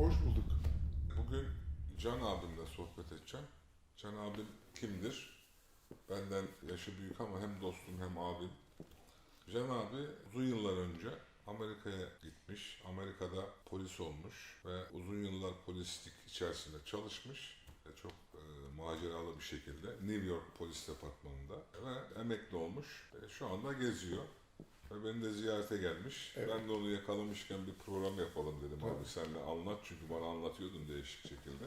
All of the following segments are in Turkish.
Hoş bulduk. Bugün Can abimle sohbet edeceğim. Can abim kimdir? Benden yaşı büyük ama hem dostum hem abim. Can abi uzun yıllar önce Amerika'ya gitmiş. Amerika'da polis olmuş ve uzun yıllar polislik içerisinde çalışmış. Çok e, maceralı bir şekilde New York Polis Departmanı'nda ve emekli olmuş. E, şu anda geziyor. Ve beni de ziyarete gelmiş. Evet. Ben de onu yakalamışken bir program yapalım dedim Tabii. abi. Senle anlat çünkü bana anlatıyordun değişik şekilde.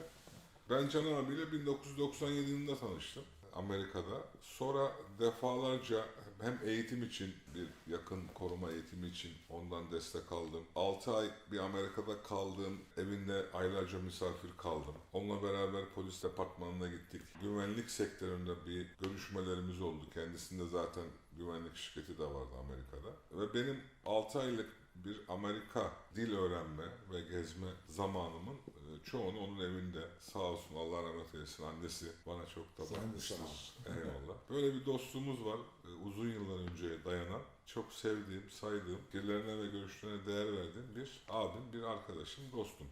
Ben Can abiyle 1997 yılında tanıştım Amerika'da. Sonra defalarca hem eğitim için bir yakın koruma eğitimi için ondan destek aldım. 6 ay bir Amerika'da kaldım. Evinde aylarca misafir kaldım. Onunla beraber polis departmanına gittik. Güvenlik sektöründe bir görüşmelerimiz oldu. Kendisinde zaten güvenlik şirketi de vardı Amerika'da. Ve benim 6 aylık bir Amerika dil öğrenme ve gezme zamanımın e, çoğunu onun evinde sağ olsun Allah rahmet eylesin annesi bana çok ol. Eyvallah. Böyle bir dostluğumuz var e, uzun yıllar önceye dayanan. Çok sevdiğim, saydığım, fikirlerine ve görüşlerine değer verdiğim bir abim, bir arkadaşım, dostum.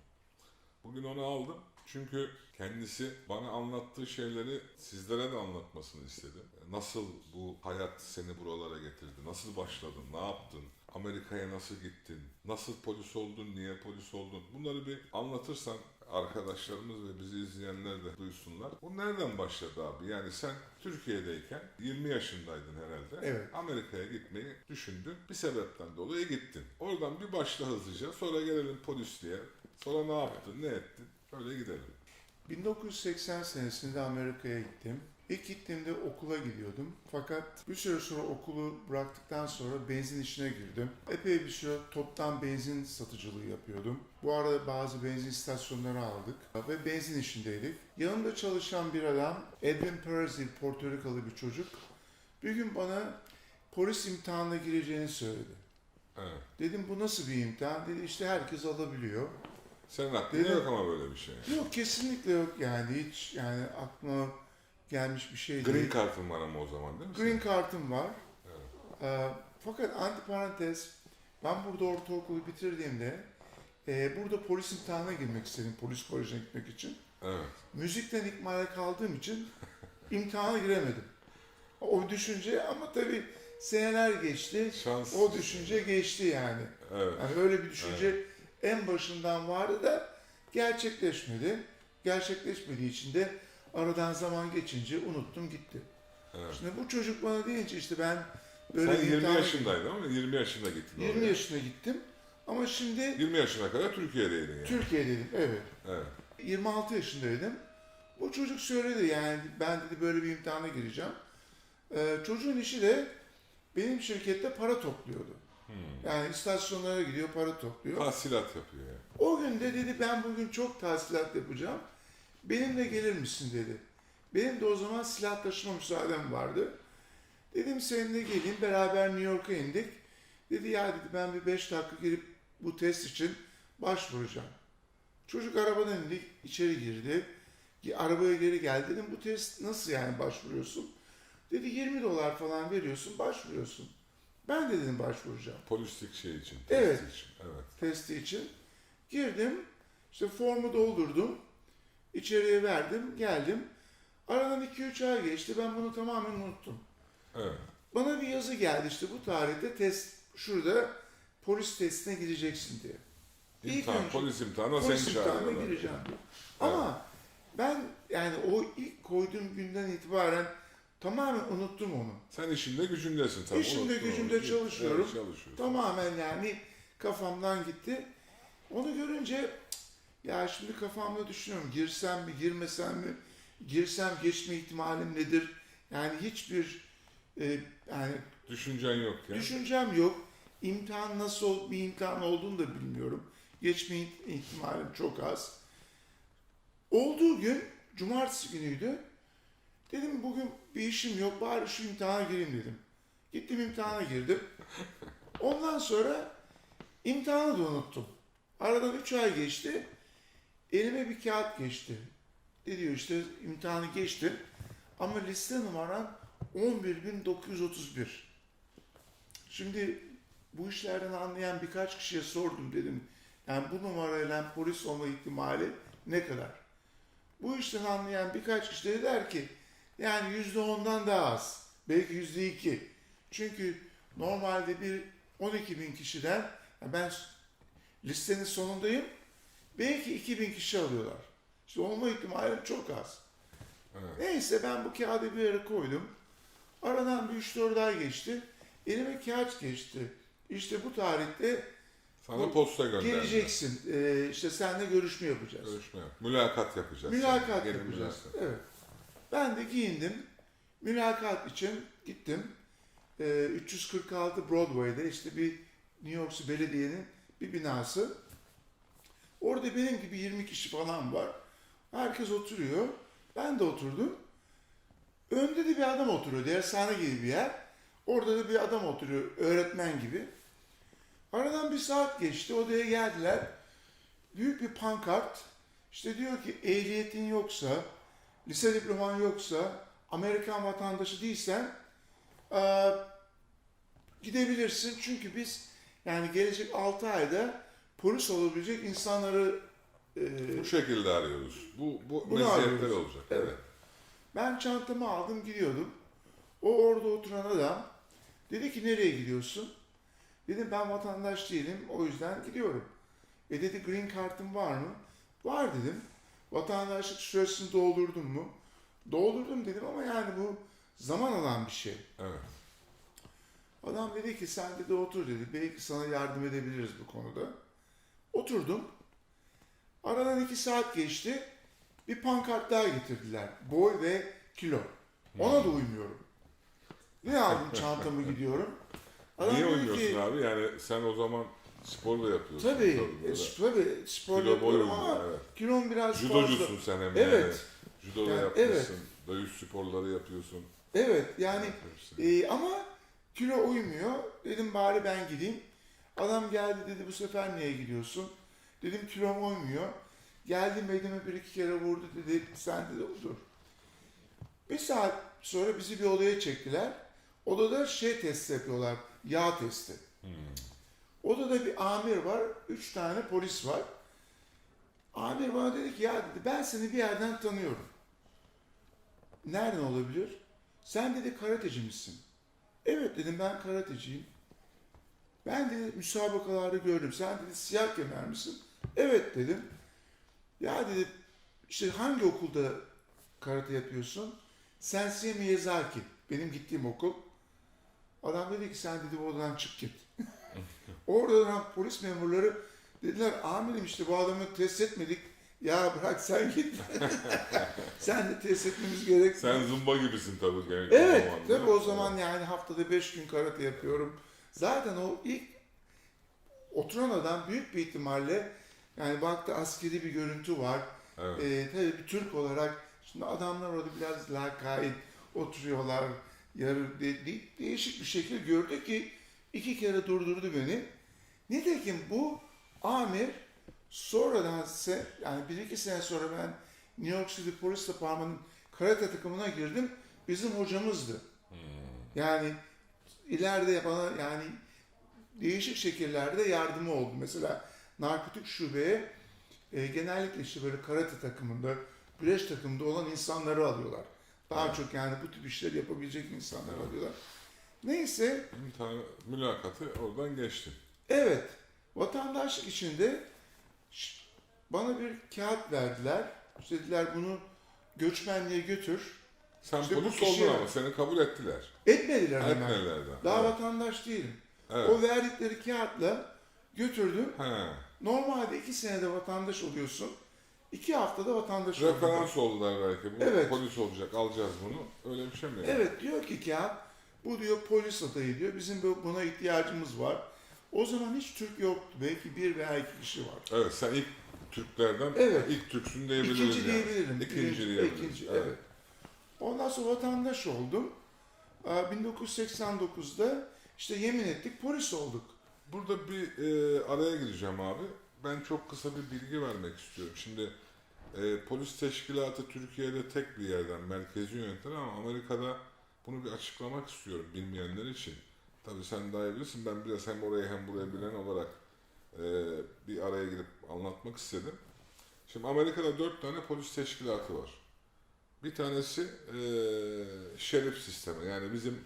Bugün onu aldım. Çünkü kendisi bana anlattığı şeyleri sizlere de anlatmasını istedim. Nasıl bu hayat seni buralara getirdi? Nasıl başladın? Ne yaptın? Amerika'ya nasıl gittin? Nasıl polis oldun? Niye polis oldun? Bunları bir anlatırsan arkadaşlarımız ve bizi izleyenler de duysunlar. Bu nereden başladı abi? Yani sen Türkiye'deyken 20 yaşındaydın herhalde. Evet. Amerika'ya gitmeyi düşündün. Bir sebepten dolayı gittin. Oradan bir başla hızlıca. Sonra gelelim polisliğe. Sonra ne yaptın? Ne ettin? Öyle gidelim. 1980 senesinde Amerika'ya gittim. İlk gittiğimde okula gidiyordum. Fakat bir süre sonra okulu bıraktıktan sonra benzin işine girdim. Epey bir süre toptan benzin satıcılığı yapıyordum. Bu arada bazı benzin istasyonları aldık ve benzin işindeydik. Yanımda çalışan bir adam, Edwin diye Porto Rikalı bir çocuk. Bir gün bana polis imtihanına gireceğini söyledi. Evet. Dedim bu nasıl bir imtihan? Dedi işte herkes alabiliyor. Senin aklında yok ama böyle bir şey. Yok kesinlikle yok yani hiç yani aklıma gelmiş bir şey Green değil. kartın var ama o zaman değil mi? Green kartım var. Evet. Ee, fakat antiparantez ben burada ortaokulu bitirdiğimde e, burada polis imtihanına girmek istedim polis kolejine gitmek için. Evet. Müzikten ikmale kaldığım için imtihana giremedim. O düşünce ama tabii seneler geçti. Şans. O düşünce geçti yani. Evet. Yani öyle bir düşünce en başından vardı da gerçekleşmedi. Gerçekleşmediği için de aradan zaman geçince unuttum gitti. evet. Şimdi bu çocuk bana deyince işte ben böyle Sen bir 20 imtihana- yaşındaydın ama 20 yaşında gittin 20 oraya. yaşına gittim. Ama şimdi 20 yaşına kadar Türkiye'deydin yani. Türkiye'deydim evet. Evet. 26 yaşındaydım. Bu çocuk söyledi yani ben dedi böyle bir imtihana gireceğim. Ee, çocuğun işi de benim şirkette para topluyordu. Hmm. Yani istasyonlara gidiyor para topluyor. Tahsilat yapıyor yani. O gün de dedi ben bugün çok tahsilat yapacağım. Benimle gelir misin dedi. Benim de o zaman silah taşıma müsaadem vardı. Dedim seninle geleyim beraber New York'a indik. Dedi ya dedi ben bir beş dakika girip bu test için başvuracağım. Çocuk arabadan indi içeri girdi. Arabaya geri geldi dedim bu test nasıl yani başvuruyorsun? Dedi 20 dolar falan veriyorsun başvuruyorsun. Ben de dedim başvuracağım Polislik şey için. testi Evet. Için. Evet. testi için. Girdim, işte formu doldurdum, içeriye verdim, geldim. Aradan 2-3 ay geçti, ben bunu tamamen unuttum. Evet. Bana bir yazı geldi işte bu tarihte test, şurada polis testine gideceksin diye. İlk İmtihan, önce polis imtihanına Polis seni imtihanına gireceğim diye. Ama ben yani o ilk koyduğum günden itibaren tamamen unuttum onu. Sen işinde gücündesin tabii. İşimde unuttun gücümde onu. çalışıyorum. Evet, çalışıyorsun. Tamamen yani kafamdan gitti. Onu görünce ya şimdi kafamda düşünüyorum girsem mi girmesem mi girsem geçme ihtimalim nedir? Yani hiçbir e, yani Düşüncen yok ya. düşüncem yok. İmtihan nasıl bir imtihan olduğunu da bilmiyorum. Geçme ihtimalim çok az. Olduğu gün cumartesi günüydü. Dedim bugün bir işim yok bari şu imtihana gireyim dedim. Gittim imtihana girdim. Ondan sonra imtihanı da unuttum. Aradan 3 ay geçti. Elime bir kağıt geçti. Ne diyor işte imtihanı geçti. Ama liste numaran 11.931. Şimdi bu işlerden anlayan birkaç kişiye sordum dedim. Yani bu numarayla polis olma ihtimali ne kadar? Bu işten anlayan birkaç kişi de der ki yani yüzde ondan daha az. Belki yüzde iki. Çünkü normalde bir 12 bin kişiden ben listenin sonundayım. Belki 2000 kişi alıyorlar. İşte olma ihtimali çok az. Evet. Neyse ben bu kağıdı bir yere koydum. Aradan bir 3-4 ay geçti. Elime kağıt geçti. İşte bu tarihte Sana Bu- posta gönderdiler. geleceksin. Ee, işte seninle görüşme yapacağız. Görüşme. Mülakat yapacağız. Mülakat Gelin yapacağız. mülakat. Evet. Ben de giyindim. Mülakat için gittim. Ee, 346 Broadway'de işte bir New York Belediye'nin bir binası. Orada benim gibi 20 kişi falan var. Herkes oturuyor. Ben de oturdum. Önde de bir adam oturuyor. Dershane gibi bir yer. Orada da bir adam oturuyor. Öğretmen gibi. Aradan bir saat geçti. Odaya geldiler. Büyük bir pankart. İşte diyor ki ehliyetin yoksa, lise diploman yoksa, Amerikan vatandaşı değilsen eee, gidebilirsin. Çünkü biz yani gelecek 6 ayda polis olabilecek insanları eee, Bu şekilde arıyoruz. Bu, bu Bunu meziyetler arıyoruz. olacak. Evet. Evet. Ben çantamı aldım gidiyordum. O orada oturan adam dedi ki nereye gidiyorsun? Dedim ben vatandaş değilim o yüzden gidiyorum. E dedi green card'ın var mı? Var dedim. Vatandaşlık süresini doldurdun mu? Doldurdum dedim ama yani bu zaman alan bir şey. Evet. Adam dedi ki sen dedi otur dedi. Belki sana yardım edebiliriz bu konuda. Oturdum. Aradan iki saat geçti. Bir pankart daha getirdiler. Boy ve kilo. Ona da uymuyorum. Ne aldım çantamı gidiyorum. Adam Niye dedi oynuyorsun ki, abi? Yani sen o zaman spor da yapıyorsun. Tabii, böyle. e, tabii spor Kilo yapıyorum ama evet. kilom biraz fazla. Judocusun sen hem Evet. yani. Judo da Yani yapmışsın. Dövüş sporları yapıyorsun. Evet yani. Ee, ama kilo uymuyor. Dedim bari ben gideyim. Adam geldi dedi bu sefer niye gidiyorsun? Dedim kilom uymuyor. Geldi bedeme bir iki kere vurdu dedi sen dedi otur. Bir saat sonra bizi bir odaya çektiler. Odada şey testi yapıyorlar. Yağ testi. Hmm. Odada bir amir var. Üç tane polis var. Amir bana dedi ki ya dedi ben seni bir yerden tanıyorum. Nereden olabilir? Sen dedi karateci misin? Evet dedim ben karateciyim. Ben dedi müsabakalarda gördüm. Sen dedi siyah kemer misin? Evet dedim. Ya dedi işte hangi okulda karate yapıyorsun? Sensei Miyazaki. Benim gittiğim okul. Adam dedi ki sen dedi bu odadan çık git. Orada duran polis memurları dediler amirim işte bu adamı test etmedik. Ya bırak sen git. sen de test etmemiz gerek. Sen zumba gibisin tabii. genç Evet, zaman, tabii o zaman yani haftada beş gün karate yapıyorum. Zaten o ilk oturan adam büyük bir ihtimalle yani baktı askeri bir görüntü var. Evet. Ee, tabii bir Türk olarak şimdi adamlar orada biraz lakayt oturuyorlar. Yarı de- de- değişik bir şekilde gördü ki iki kere durdurdu beni. Nitekim bu amir sonradan ise yani bir iki sene sonra ben New York City Polis Departmanı'nın karate takımına girdim. Bizim hocamızdı. Hmm. Yani ileride bana yani değişik şekillerde yardımı oldu. Mesela narkotik şubeye e, genellikle işte böyle karate takımında, güreş takımında olan insanları alıyorlar. Daha Evet. çok yani bu tip işleri yapabilecek insanları alıyorlar. Neyse, Bir tane mülakatı oradan geçtin. evet, vatandaşlık içinde bana bir kağıt verdiler. İşte dediler bunu göçmenliğe götür. Sen İşte polis oldun ama seni kabul ettiler. Etmediler hemen. Etmelerden. Daha evet. vatandaş değilim. evet. O verdikleri kağıtla götürdüm. He. Normalde iki senede vatandaş oluyorsun. İki haftada vatandaş oluyorsun. Referans oldular belki. Bu Evet. polis olacak, alacağız bunu. Öyle bir şey mi? yani? Evet diyor ki kağıt bu diyor polis adayı diyor. Bizim bu- buna ihtiyacımız var. O zaman hiç Türk yoktu. Belki bir veya iki kişi var. Evet, sen ilk Türklerden Evet. ilk Türksün diyebiliriz İkinci yani. diyebilirim. İkinci diyebiliriz. ikinci, evet. evet. Ondan sonra vatandaş oldum. Aa, 1989'da işte yemin ettik polis olduk. Burada bir e, araya gireceğim abi. Ben çok kısa bir bilgi vermek istiyorum. Şimdi e, polis teşkilatı Türkiye'de tek bir yerden merkezi yönetilir ama Amerika'da bunu bir açıklamak istiyorum bilmeyenler için. Tabii sen daha iyi bilirsin. Ben biraz hem orayı hem burayı bilen olarak e, bir araya girip anlatmak istedim. Şimdi Amerika'da dört tane polis teşkilatı var. Bir tanesi e, şerif sistemi yani bizim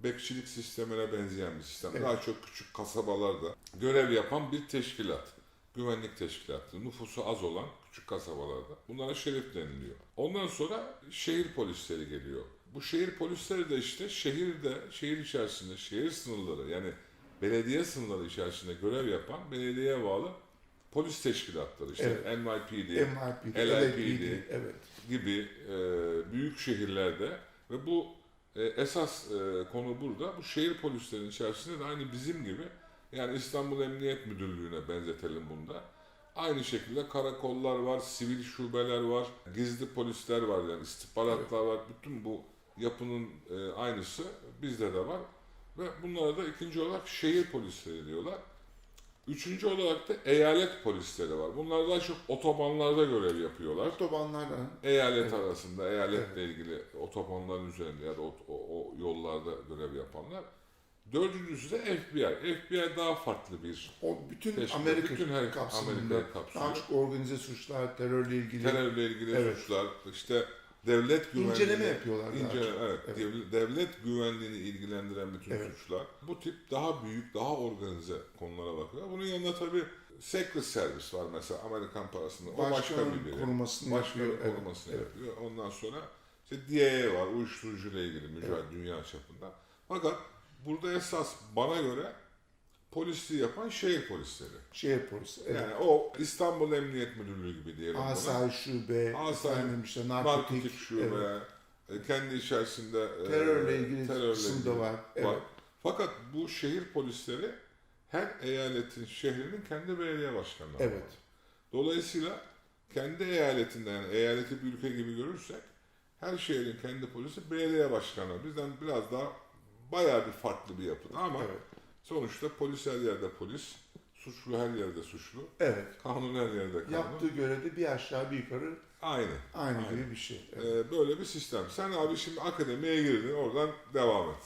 bekçilik sistemine benzeyen bir sistem. Evet. Daha çok küçük kasabalarda görev yapan bir teşkilat. Güvenlik teşkilatı. Nüfusu az olan küçük kasabalarda. Bunlara şerif deniliyor. Ondan sonra şehir polisleri geliyor. Bu şehir polisleri de işte şehirde, şehir içerisinde, şehir sınırları yani belediye sınırları içerisinde görev yapan belediyeye bağlı polis teşkilatları. İşte Evet. NYPD, MIPD, LAPD, LAPD, evet. gibi e, büyük şehirlerde ve bu e, esas e, konu burada. Bu şehir polislerinin içerisinde de aynı bizim gibi yani İstanbul Emniyet Müdürlüğü'ne benzetelim bunda. Aynı şekilde karakollar var, sivil şubeler var, gizli polisler var yani istihbaratlar var. Bütün bu yapının e, aynısı bizde de var. Ve bunlara da ikinci olarak şehir polisleri diyorlar. Üçüncü olarak da eyalet polisleri var. Bunlar daha çok otobanlarda görev yapıyorlar Otobanlardan eyalet Evet. arasında, eyaletle ilgili otobanların üzerinde ya da o, o, o yollarda görev yapanlar. Dördüncüsü de FBI. FBI daha farklı bir o bütün teşkilat. Amerika Bütün her kapsamında Amerika'yı kapsıyor. daha çok organize suçlar, terörle ilgili Terörle ilgili Evet. suçlar, işte devlet güvenliği. inceleme yapıyorlar İnce, evet, Evet. dev- devlet güvenliğini ilgilendiren bütün Evet. suçlar. Bu tip daha büyük, daha organize konulara bakıyor. Bunun yanında tabii Secret Service var mesela Amerikan parasında. O başka bir birim. korumasını Başkanın yapıyor. Evet, korumasını evet. yapıyor. Ondan sonra işte DEA var, uyuşturucuyla ilgili mücadele dünya çapında. Fakat burada esas bana göre polisliği yapan şehir polisleri. Şehir polisi. Evet. Yani o İstanbul Emniyet Müdürlüğü gibi diyelim. Asayiş şube, Asayiş, efendim işte Narkotik narkotik, şube, evet. e, kendi içerisinde e, terörle ilgili terörle kısım ilgili da var. Evet. Fakat bu şehir polisleri her eyaletin, şehrinin kendi belediye başkanları var. Evet. Dolayısıyla kendi eyaletinde yani eyaleti bir ülke gibi görürsek her şehrin kendi polisi belediye başkanı. Bizden biraz daha bayağı bir farklı bir yapıda ama Evet. Sonuçta polis her yerde polis, suçlu her yerde suçlu, Evet. kanun her yerde kanun. Yaptığı görevde bir aşağı bir yukarı Aynı. aynı Aynen. gibi bir şey. Evet. Ee, böyle bir sistem. Sen abi şimdi akademiye girdin oradan devam et.